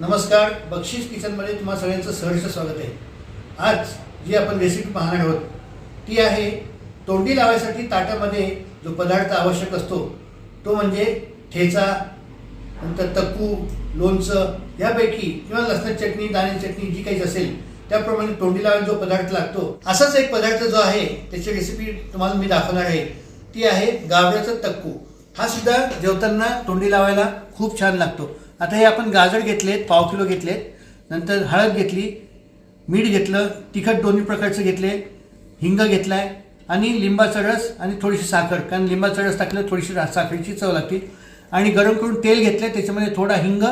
नमस्कार बक्षीस किचनमध्ये तुम्हा सगळ्यांचं सहर्ष स्वागत आहे. आज जी आपण रेसिपी पाहणार आहोत ती आहे तोंडी लावायसाठी ताटामध्ये जो पदार्थ आवश्यक असतो तो म्हणजे ठेचा नंतर तक्कू लोणचं यापैकी किंवा लसणाची चटणी दाणे चटणी जी काही असेल त्याप्रमाणे तोंडी लावायला जो पदार्थ लागतो असाच एक पदार्थ जो आहे त्याची रेसिपी तुम्हाला मी दाखवणार आहे. ती आहे गावऱ्याचं तक्कू. हा सुद्धा जेवताना तोंडी लावायला खूप छान लागतो. आता हे आपण गाजर घेतलेत पाव किलो घेतलेत. नंतर हळद घेतली मीठ घेतलं तिखट दोन्ही प्रकारचं घेतले हिंग घेतलाय आणि लिंबाचा रस आणि थोडीशी साखर. कारण लिंबाचा रस टाकलं थोडीशी साखरेची चव लागते. आणि गरम करून तेल घेतलं त्याच्यामध्ये थोडा हिंग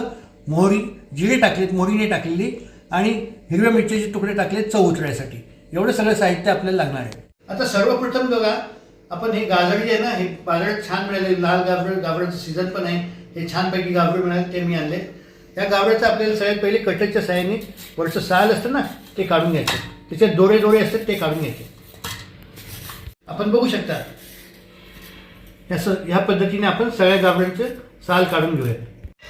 मोहरी जिरे टाकलेत मोहरीने टाकलेली आणि हिरव्या मिरच्याचे तुकडे टाकलेत चव उतरण्यासाठी एवढं सगळं साहित्य आपल्याला लागणार आहे. आता सर्वप्रथम बघा आपण हे गाजर जे आहे ना हे बाजारात छान मिळाले लाल गाजर गाजराचं सीझन पण आहे. हे छानपैकी गावडे मिळाले ते मी आणले. या गावड्याचं आपल्याला सगळ्यात पहिले कटरच्या साह्याने वरचं साल असतं ना ते काढून घ्यायचं. त्याचे दोरे दोरे असतात ते काढून घ्यायचे. आपण बघू शकता यास ह्या पद्धतीने आपण सगळ्या गावड्यांचं साल काढून घेऊया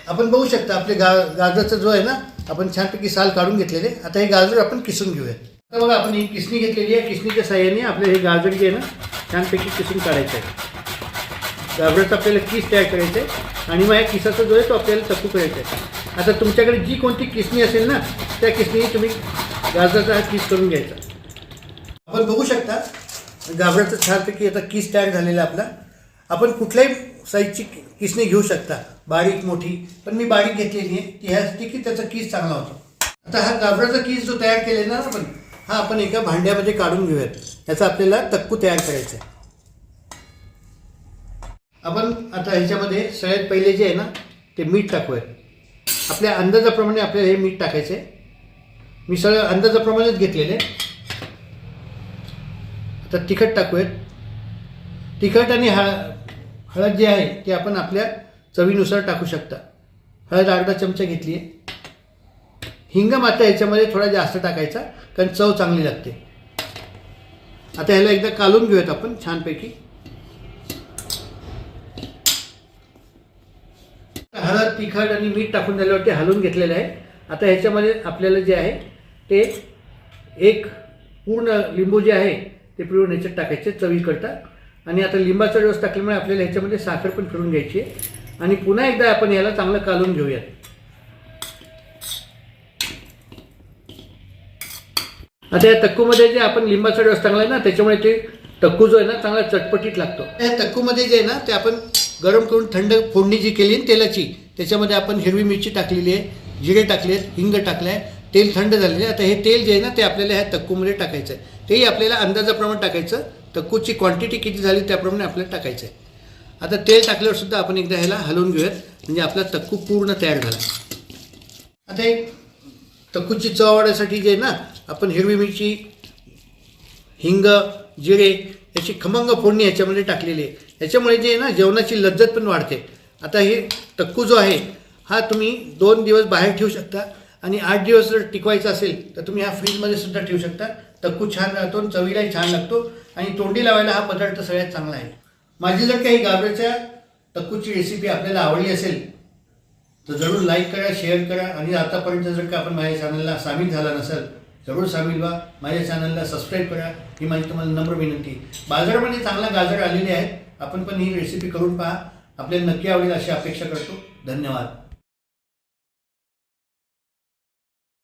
आपण बघू शकता आपले गा गाजराचा जो आहे ना आपण छानपैकी साल काढून घेतलेले. आता हे गाजर आपण किसून घेऊया आता बघा आपण ही किसणी घेतलेली आहे. किसणीच्या साह्याने आपले हे गाजर जे आहे ना छानपैकी किसून काढायचं आहे. गाजराचं आपल्याला किस तयार करायचं आहे आणि मग या किसाचा जो आहे तो आपल्याला चक्कू करायचा आहे आता तुमच्याकडे जी कोणती किसणी असेल ना त्या किसणीने तुम्ही गाजराचा हा किस करून घ्यायचा. आपण बघू शकता गाजराचं छानपैकी आता किस तयार झालेला आपला. आपण कुठल्याही साईजची किसणी घेऊ शकता. बारीक मोठी. पण मी बारीक घेतलेली आहे. ती ह्यासाठी की त्याचा किस चांगला होतो. आता हा गाबराचा किस जो तयार केलेला ना आपण हा आपण एका भांड्यामध्ये काढून घेऊयात. याचा आपल्याला तक्कू तयार करायचा आहे आपण आता ह्याच्यामध्ये सगळ्यात पहिले जे आहे ना ते मीठ टाकूया. आपल्या अंदाजाप्रमाणे आपल्याला हे मीठ टाकायचं आहे. मी सगळं अंदाजाप्रमाणेच घेतलेले आता तिखट टाकूयात. तिखट आणि हळ हळद जे आहे ते आपण आपल्या चवीनुसार टाकू शकता. हळद अर्धा चमचा घेतली आहे. हिंग मात्र ह्याच्यामध्ये थोडा जास्त टाकायचा कारण चव चांगली लागते. आता ह्याला एकदा कालून घेऊयात आपण छानपैकी हळद तिखट आणि मीठ टाकून झाल्यावरती हलवून घेतलेलं आहे. आता ह्याच्यामध्ये आपल्याला जे आहे ते एक पूर्ण लिंबू जे आहे ते पिळून ह्याच्यात टाकायचे चवीकरता. आणि आता लिंबाचा रस टाकल्यामुळे आपल्याला ह्याच्यामध्ये साखर पण फिरून घ्यायची आहे. आणि पुन्हा एकदा आपण याला चांगलं कालून घेऊयात. आता या तक्कूमध्ये जे आपण लिंबाचा रस टाकला ना त्याच्यामुळे ते टक्कू जो आहे ना चांगला चटपटीत लागतो. या तक्कूमध्ये जे आहे ना ते आपण गरम करून थंड फोडणी जी केली तेलाची त्याच्यामध्ये आपण हिरवी मिरची टाकलेली आहे जिरे टाकले आहेत हिंग टाकलं आहे तेल थंड झालेलं आहे. आता हे तेल जे आहे ना ते आपल्याला ह्या तक्कूमध्ये टाकायचं आहे. तेही आपल्याला अंदाजाप्रमाणे टाकायचं. तक्कूची क्वांटिटी किती झाली त्याप्रमाणे आपल्याला टाकायचं आहे. आता तेल टाकल्यावर सुद्धा आपण एकदा ह्याला हलवून घेऊयात. म्हणजे आपला तक्कू पूर्ण तयार झाला. आता एक तक्कूची चव वाढण्यासाठी जे आहे ना आपण हिरवी मिरची हिंग जिरे याची खमंग फोडणी याच्यामध्ये टाकलेली आहे. याच्यामुळे जे आहे ना जेवणाची लज्जत पण वाढते. आता हे तक्कू जो आहे हा तुम्ही दोन दिवस बाहेर ठेवू शकता आणि आठ दिवस जर टिकवायचा असेल तर तुम्ही हा फ्रीजमध्ये सुद्धा ठेवू शकता. तक्कू छान राहतो चवीलाही छान लागतो आणि तोंडी लावायला हा पदार्थ सगळ्यात चांगला आहे. माझी जर काही गाबऱ्याच्या तक्कूची रेसिपी आपल्याला आवडली असेल तर जरूर लाईक करा शेअर करा आणि आतापर्यंत जर का आपण माझ्या चॅनलला सामील झाला नसेल जरूर सामील व्हा. माझ्या चॅनलला सबस्क्राईब करा. ही माझी तुम्हाला नम्र विनंती. बाजारामध्ये चांगला गाजर आलेले आहेत. आपण पण ही रेसिपी करून पहा. आपल्याला नक्की आवडेल अशी अपेक्षा करतो. धन्यवाद.